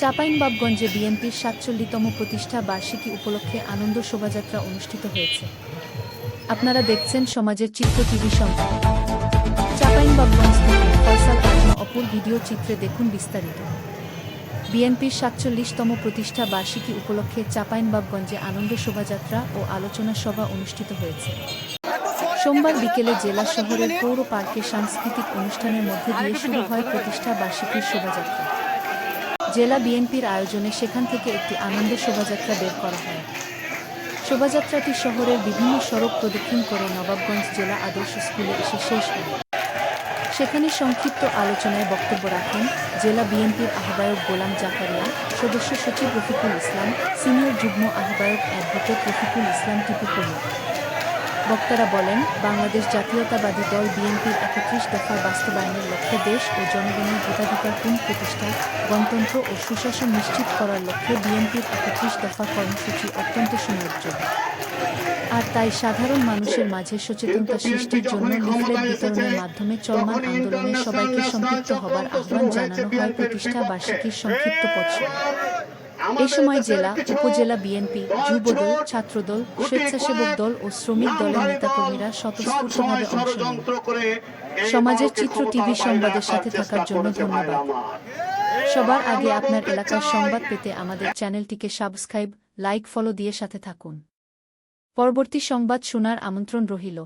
চাঁপাইনবাবগঞ্জে বিএনপির সাতচল্লিশতম প্রতিষ্ঠা বার্ষিকী উপলক্ষে আনন্দ শোভাযাত্রা অনুষ্ঠিত হয়েছে। আপনারা দেখছেন সমাজের চিত্র টিভি সংবাদ। চাঁপাইনবাবগঞ্জ থেকে অপুর ভিডিও চিত্রে দেখুন বিস্তারিত। বিএনপির সাতচল্লিশতম প্রতিষ্ঠা বার্ষিকী উপলক্ষে চাঁপাইনবাবগঞ্জে আনন্দ শোভাযাত্রা ও আলোচনা সভা অনুষ্ঠিত হয়েছে। সোমবার বিকেলে জেলা শহরের পৌর পার্কে সাংস্কৃতিক অনুষ্ঠানের মধ্যে দিয়ে শুরু হয় প্রতিষ্ঠা বার্ষিকীর শোভাযাত্রা। জেলা বিএনপির আয়োজনে সেখান থেকে একটি আনন্দ শোভাযাত্রা বের করা হয়। শোভাযাত্রাটি শহরের বিভিন্ন সড়ক প্রদক্ষিণ করে নবাবগঞ্জ জেলা আদর্শ স্কুলে এসে শেষ হয়। সেখানে সংক্ষিপ্ত আলোচনায় বক্তব্য রাখেন জেলা বিএনপির আহ্বায়ক গোলাম জাকারিয়া, সদস্য সচিব রফিকুল ইসলাম, সিনিয়র যুগ্ম আহ্বায়ক অ্যাডভোকেট রফিকুল ইসলাম টিপু প্রমুখ। বক্তারা বলেন, বাংলাদেশ জাতীয়তাবাদী দল বিএনপির একত্রিশ দফার বাস্তবায়নের লক্ষ্যে দেশ ও জনগণের ভোটাধিকার পুনঃ প্রতিষ্ঠা, গণতন্ত্র ও সুশাসন নিশ্চিত করার লক্ষ্যে বিএনপির একত্রিশ দফা কর্মসূচি অত্যন্ত সুনিয়োগযোগ্য আর তাই সাধারণ মানুষের মাঝে সচেতনতা সৃষ্টির জন্য লিফলেট বিতরণের মাধ্যমে চলমান আন্দোলনে সবাইকে সম্পৃক্ত হবার আহ্বান জানানো হয় প্রতিষ্ঠা বার্ষিকীর সংক্ষিপ্ত পথসভা এ সময় জেলা উপজেলা বিএনপি যুবদল ছাত্রদল স্বেচ্ছাসেবক দল ও শ্রমিক দলের নেতাকর্মীরা স্বতঃস্ফূর্তভাবে অংশ নেন। সমাজের চিত্র টিভি সংবাদের সাথে থাকার জন্য ধন্যবাদ। সবার আগে আপনার এলাকার সংবাদ পেতে আমাদের চ্যানেলটিকে সাবস্ক্রাইব লাইক ফলো দিয়ে সাথে থাকুন। পরবর্তী সংবাদ শোনার আমন্ত্রণ রহিল।